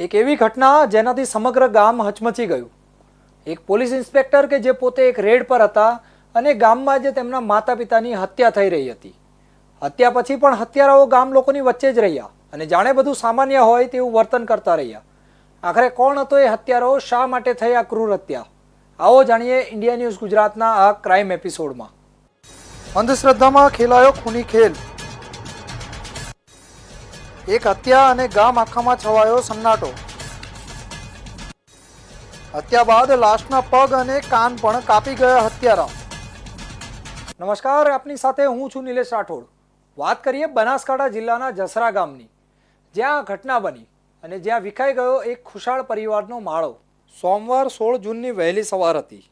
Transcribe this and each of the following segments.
એક એવી ઘટના જેનાથી સમગ્ર ગામ હચમચી ગયું. એક પોલીસ ઇન્સ્પેક્ટર કે જે પોતે એક રેડ પર હતા અને ગામમાં જે તેમના માતા પિતાની હત્યા થઈ રહી હતી. હત્યા પછી પણ હત્યારાઓ ગામ લોકોની વચ્ચે જ રહ્યા અને જાણે બધું સામાન્ય હોય તેવું વર્તન કરતા રહ્યા. આખરે કોણ હતો એ હત્યારો, શા માટે આ ક્રૂર હત્યા? આવો જાણીએ ઇન્ડિયા ન્યૂઝ ગુજરાતના આ ક્રાઇમ એપિસોડમાં. અંધશ્રદ્ધામાં ખેલાયો ખૂની ખેલ. એક હત્યા અને ગામ આખામાં છવાયો સન્નાટો. હત્યા બાદ લાશના પગ અને કાન પણ કાપી ગયા હત્યારા નમસ્કાર, આપની સાથે હું છું નિલેશ રાઠોડ. વાત કરીએ બનાસકાંઠા જિલ્લાના જસરા ગામની. જ્યાં આ ઘટના બની અને જ્યાં વિખાઈ ગયો એક ખુશાળ પરિવારનો માળો. સોમવાર સોળ જૂનની વહેલી સવાર હતી.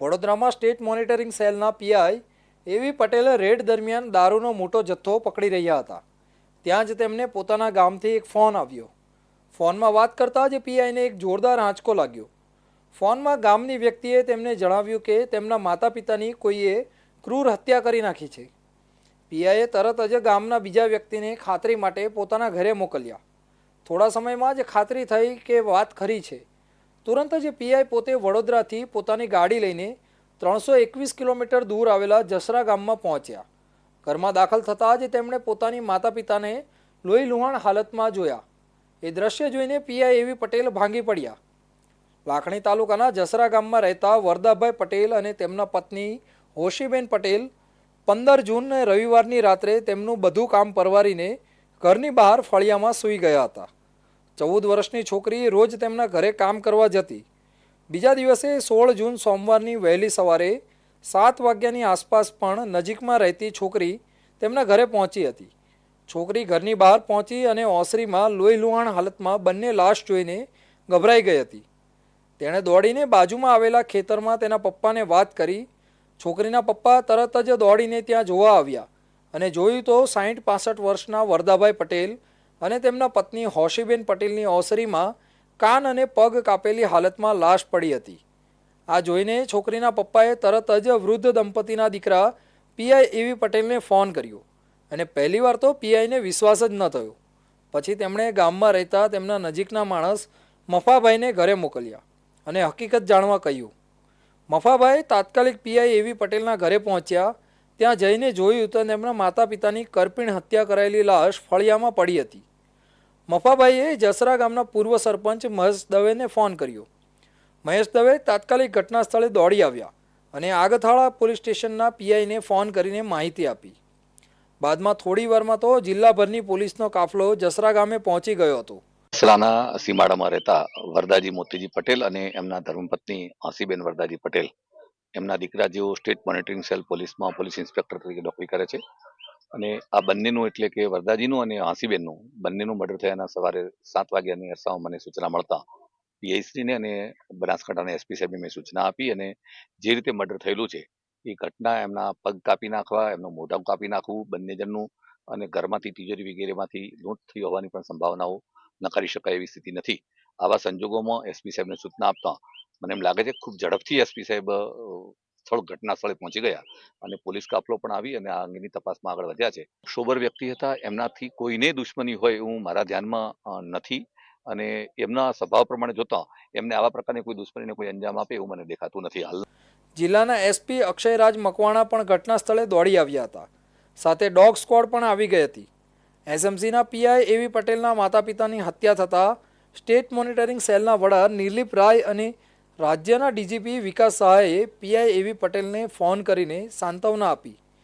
વડોદરામાં સ્ટેટ મોનિટરિંગ સેલના પીઆઈ એવી પટેલે રેડ દરમિયાન દારૂનો મોટો જથ્થો પકડી રહ્યા હતા. ત્યાં જ તેમને પોતાના ગામથી એક ફોન આવ્યો. ફોનમાં વાત કરતાં જ પીઆઈને એક જોરદાર આંચકો લાગ્યો. ફોનમાં ગામની વ્યક્તિએ તેમને જણાવ્યું કે તેમના માતા પિતાની કોઈએ ક્રૂર હત્યા કરી નાખી છે. પીઆઈએ તરત જ ગામના બીજા વ્યક્તિને ખાતરી માટે પોતાના ઘરે મોકલ્યા. થોડા સમયમાં જ ખાતરી થઈ કે વાત ખરી છે. તુરંત જ પીઆઈ પોતે વડોદરાથી પોતાની ગાડી લઈને ત્રણસો એકવીસ કિલોમીટર દૂર આવેલા જસરા ગામમાં પહોંચ્યા. ઘરમાં દાખલ થતાં જ તેમણે પોતાની માતા પિતાને લોહી લુહાણ હાલતમાં જોયા. એ દ્રશ્ય જોઈને પીઆઈ એવી પટેલ ભાંગી પડ્યા. લાખણી તાલુકાના જસરા ગામમાં રહેતા વરદાભાઈ પટેલ અને તેમના પત્ની હોશીબેન પટેલ પંદર જૂનને રવિવારની રાત્રે તેમનું બધું કામ પરવારીને ઘરની બહાર ફળિયામાં સૂઈ ગયા હતા. ચૌદ વર્ષની છોકરી રોજ તેમના ઘરે કામ કરવા જતી. બીજા દિવસે સોળ જૂન સોમવારની વહેલી સવારે સાત વાગ્યાની આસપાસ પણ નજીકમાં રહેતી છોકરી તેમના ઘરે પહોંચી હતી. છોકરી ઘરની બહાર પહોંચી અને ઓસરીમાં લોહી લુહાણ હાલતમાં બંને લાશ જોઈને ગભરાઈ ગઈ હતી. તેણે દોડીને બાજુમાં આવેલા ખેતરમાં તેના પપ્પાને વાત કરી. છોકરીના પપ્પા તરત જ દોડીને ત્યાં જોવા આવ્યા અને જોયું તો સાહીઠ પાસઠ વર્ષના વરદાભાઈ પટેલ અને તેમના પત્ની હોશીબેન પટેલની ઓસરીમાં કાન અને પગ કાપેલી હાલતમાં લાશ પડી હતી. આ જોઈને છોકરીના પપ્પાએ તરત જ વૃદ્ધ દંપતીના દીકરા પીઆઈ એવી પટેલને ફોન કર્યો અને પહેલીવાર તો પીઆઈને વિશ્વાસ જ ન થયો. પછી તેમણે ગામમાં રહેતા તેમના નજીકના માણસ મફાભાઈને ઘરે મોકલ્યા અને હકીકત જાણવા કહ્યું. મફાભાઈ તાત્કાલિક પીઆઈ એવી પટેલના ઘરે પહોંચ્યા. ત્યાં જઈને જોયું તો તેમના માતા પિતાની કરપીણ હત્યા કરાયેલી લાશ ફળિયામાં પડી હતી. મફાભાઈએ જસરા ગામના પૂર્વ સરપંચ મહેશ દવેને ફોન કર્યો. મહેશ દવે તાત્કાલિક ઘટના સ્થળે દોડી આવ્યા અને આગથાળા પોલીસ સ્ટેશનના પીઆઈને ફોન કરીને માહિતી આપી. બાદમાં થોડી વારમાં તો જિલ્લાભરની પોલીસનો કાફલો જસરા ગામે પહોંચી ગયો હતો. સલાના સીમાડામાં રહેતા વરદાજી મોતીજી પટેલ અને એમના ધર્મપત્ની આંસીબેન વરદાજી પટેલ એમના દીકરા જેઓ સ્ટેટ મોનિટરિંગ સેલ પોલીસમાં પોલીસ ઇન્સ્પેક્ટર તરીકે નોકરી કરે છે. અને આ બંનેનું એટલે કે વરદાજીનું અને આંસીબેનનું બંનેનું મર્ડર થયાના સવારે સાત વાગ્યાની અરસામાં મને સૂચના મળતા પીઆઈશ્રીને અને બનાસકાંઠાના એસપી સાહેબને મેં સૂચના આપી અને જે રીતે મર્ડર થયેલું છે, એ ઘટના એમના પગ કાપી નાખવા, એમનું મોઢા કાપી નાખવું બંને જણનું અને ઘરમાંથી તિજોરી વગેરેમાંથી લૂંટ થઈ હોવાની પણ સંભાવનાઓ નકારી શકાય એવી સ્થિતિ નથી. આવા સંજોગોમાં એસપી સાહેબને સૂચના આપતા મને એમ લાગે છે ખૂબ ઝડપથી એસપી સાહેબ સ્થળ ઘટના સ્થળે પહોંચી ગયા અને પોલીસ કાફલો પણ આવી અને આ અંગેની તપાસમાં આગળ વધ્યા છે. શોભર વ્યક્તિ હતા, એમનાથી કોઈને દુશ્મની હોય એવું મારા ધ્યાનમાં નથી. અને એમના સ્વભાવ પ્રમાણે જોતા એમને આવા પ્રકારની કોઈ દુશ્મનીને કોઈ અંજામ આપે એવું મને દેખાતું નથી. હાલ જિલ્લાના એસપી અક્ષયરાજ મકવાણા પણ ઘટના સ્થળે દોડી આવ્યા હતા. સાથે ડોગ સ્ક્વોડ પણ આવી ગઈ હતી. એસએમસીના પીઆઈ એવી પટેલના માતા પિતાની હત્યા થતાં સ્ટેટ મોનિટરિંગ સેલના વડા નિર્લિપ રાય અને રાજ્યના ડીજીપી વિકાસ સહાયે પીઆઈ એવી પટેલને ફોન કરીને સાંત્વના આપી.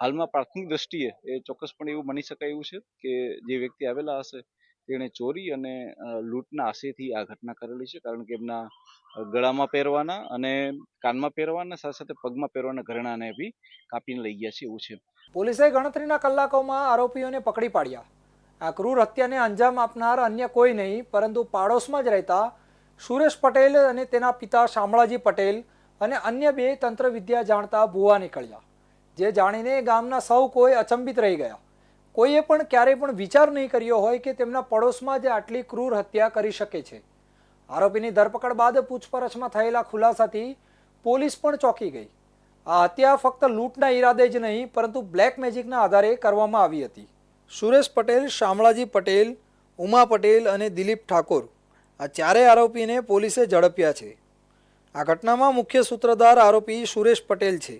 હાલમાં પ્રાથમિક દ્રષ્ટિએ એ ચોક્કસપણે એવું માની શકાય એવું છે કે જે વ્યક્તિ આવેલા હશે, તેણે ચોરી અને લૂંટના આશયથી આ ઘટના કરેલી છે. કારણ કે એમના ગળામાં પહેરવાના અને કાનમાં પહેરવાના, સાથે સાથે પગમાં પહેરવાના ઘરેણાને બી કાપીને લઈ ગયા છે એવું છે. પોલીસે ગણતરીના કલાકોમાં આરોપીઓને પકડી પાડ્યા. આ ક્રૂર હત્યાને અંજામ આપનાર અન્ય કોઈ નહીં, પરંતુ પાડોશમાં જ રહેતા સુરેશ પટેલ અને તેના પિતા શામળાજી પટેલ અને અન્ય બે તંત્ર વિદ્યા જાણતા ભૂવા નીકળ્યા. જે જાણીને ગામના સૌ કોઈ અચંબિત રહી ગયા. કોઈએ પણ ક્યારેય પણ વિચાર નહીં કર્યો હોય કે તેમના પડોશમાં જે આટલી ક્રૂર હત્યા કરી શકે છે. આરોપીની ધરપકડ બાદ પૂછપરછમાં થયેલા ખુલાસાથી પોલીસ પણ ચોંકી ગઈ. આ હત્યા ફક્ત લૂંટના ઈરાદે જ નહીં, પરંતુ બ્લેક મેજિકના આધારે કરવામાં આવી હતી. સુરેશ પટેલ, શામળાજી પટેલ, ઉમા પટેલ અને દિલીપ ઠાકોર આ ચારેય આરોપીને પોલીસે ઝડપ્યા છે. આ ઘટનામાં મુખ્ય સૂત્રધાર આરોપી સુરેશ પટેલ છે.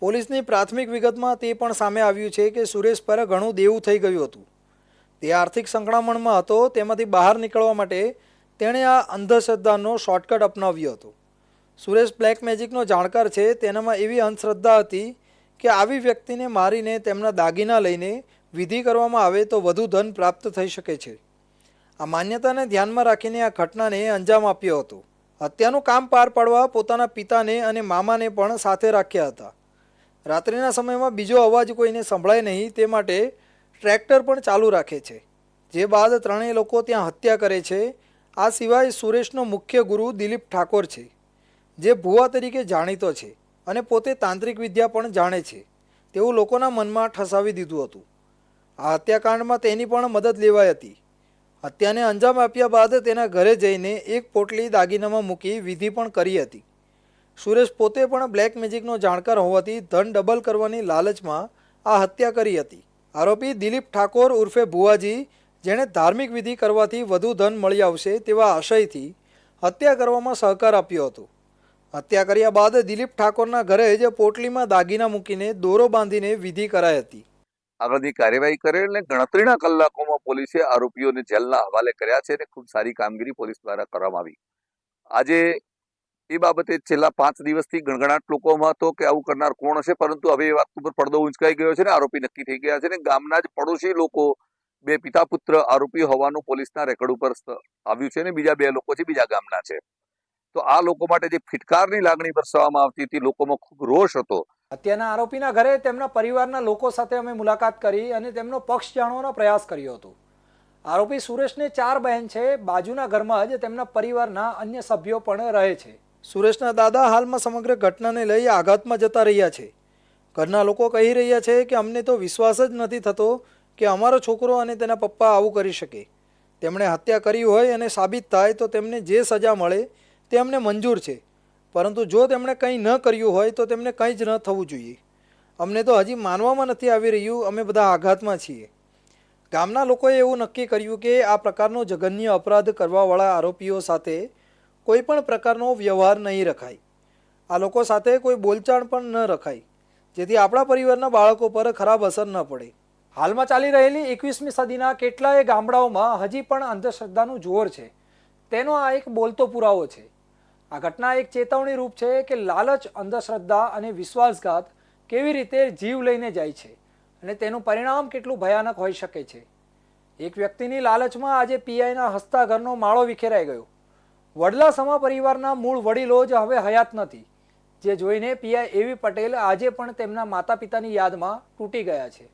પોલીસની પ્રાથમિક વિગતમાં તે પણ સામે આવ્યું છે કે સુરેશ પર ઘણું દેવું થઈ ગયું હતું. તે આર્થિક સંકળામણમાં હતો, તેમાંથી બહાર નીકળવા માટે તેણે આ અંધશ્રદ્ધાનો શોર્ટકટ અપનાવ્યો હતો. સુરેશ બ્લેક મેજિકનો જાણકાર છે, તેનામાં એવી અંધશ્રદ્ધા હતી કે આવી વ્યક્તિને મારીને તેમના દાગીના લઈને વિધિ કરવામાં આવે તો વધુ ધન પ્રાપ્ત થઈ શકે છે. આ માન્યતાને ધ્યાનમાં રાખીને આ ઘટનાને અંજામ આપ્યો હતો. હત્યાનું કામ પાર પાડવા પોતાના પિતાને અને મામાને પણ સાથે રાખ્યા હતા. રાત્રિના સમયમાં બીજો અવાજ કોઈને સંભળાય નહીં તે માટે ટ્રેક્ટર પણ ચાલુ રાખે છે. જે બાદ ત્રણેય લોકો ત્યાં હત્યા કરે છે. આ સિવાય સુરેશનો મુખ્ય ગુરુ દિલીપ ઠાકોર છે, જે ભુવા તરીકે જાણીતો છે અને પોતે તાંત્રિક વિદ્યા પણ જાણે છે. તેવું લોકોના મનમાં ઠસાવી દીધું હતું. આ હત્યાકાંડમાં તેની પણ મદદ લેવાઈ હતી. હત્યાને અંજામ આપ્યા બાદ તેના ઘરે જઈને એક પોટલી દાગીનામાં મૂકી વિધિ પણ કરી હતી. સુરેશ પોતે પણ બ્લેક મેજિકનો જાણકાર હોવાથી ધન ડબલ કરવાની લાલચમાં આ હત્યા કરી હતી. આરોપી દિલીપ ઠાકોર ઉર્ફે ભુવાજી, જેણે ધાર્મિક વિધિ કરવાથી વધુ ધન મળી આવશે તેવા આશયથી હત્યા કરવામાં સહકાર આપ્યો હતો. હત્યા કર્યા બાદ દિલીપ ઠાકોરના ઘરે જ પોટલીમાં દાગીના મૂકીને દોરો બાંધીને વિધિ કરાઈ હતી. આગળની કાર્યવાહી કરેલ અને ગણતરીના કલાકોમાં પોલીસે આરોપીઓને જેલના હવાલે કર્યા છે અને ખૂબ સારી કામગીરી પોલીસ દ્વારા કરવામાં આવી. આજે એ બાબતે છેલ્લા પાંચ દિવસથી ગણગણાટ લોકોમાં હતો કે આવું કરનાર કોણ હશે? પરંતુ હવે એ વાત ઉપર પડદો ઉંચકાઈ ગયો છે ને, આરોપી નક્કી થઈ ગયા છે ને, ગામના જ પડોશી લોકો, બે પિતા પુત્ર આરોપી હોવાનું પોલીસના રેકોર્ડ ઉપર આવ્યું છે ને, બીજા બે લોકો છે, બીજા ગામના છે. તો આ લોકો માટે જે ફિટકારની લાગણી દર્શાવવામાં આવતી હતી, લોકોમાં ખૂબ રોષ હતો. અત્યારના આરોપીના ઘરે તેમના પરિવારના લોકો સાથે અમે મુલાકાત કરી અને તેમનો પક્ષ જાણવાનો પ્રયાસ કર્યો હતો. આરોપી સુરેશને ચાર બહેન છે, બાજુના ઘરમાં જ તેમના પરિવારના અન્ય સભ્યો પણ રહે છે. સુરેશના દાદા હાલમાં સમગ્ર ઘટનાને લઈ આઘાતમાં જતા રહ્યા છે. ઘરના લોકો કહી રહ્યા છે કે અમને તો વિશ્વાસ જ નથી થતો કે અમારો છોકરો અને તેના પપ્પા આવું કરી શકે. તેમણે હત્યા કરી હોય અને સાબિત થાય તો તેમને જે સજા મળે તે અમને મંજૂર છે. પરંતુ જો તેમણે કંઈ ન કર્યું હોય તો તેમને કંઈ જ ન થવું જોઈએ. અમને તો હજી માનવામાં નથી આવી રહ્યું, અમે બધા આઘાતમાં છીએ. ગામના લોકોએ એવું નક્કી કર્યું કે આ પ્રકારનો જઘન્ય અપરાધ કરવાવાળા આરોપીઓ સાથે કોઈ પણ પ્રકારનો વ્યવહાર નહીં રખાય. આ લોકો સાથે કોઈ બોલચાળ પણ ન રખાય, જેથી આપણા પરિવારના બાળકો પર ખરાબ અસર ન પડે. હાલમાં ચાલી રહેલી એકવીસમી સદીના કેટલાય ગામડાઓમાં હજી પણ અંધશ્રદ્ધાનું જોર છે. તેનો આ એક બોલતો પુરાવો છે. આ ઘટના એક ચેતવણી રૂપ છે કે લાલચ, અંધશ્રદ્ધા અને વિશ્વાસઘાત કેવી રીતે જીવ લઈને જાય છે અને તેનું પરિણામ કેટલું ભયાનક હોઈ શકે છે. એક વ્યક્તિની લાલચમાં આજે પીઆઈના હસ્તાઘરનો માળો વિખેરાઈ ગયો. વડલા સમા પરિવારના મૂળ વડીલો જ હવે હયાત નથી. જે જોઈને પીઆઈ એવી પટેલ આજે પણ તેમના માતા પિતાની યાદમાં તૂટી ગયા છે.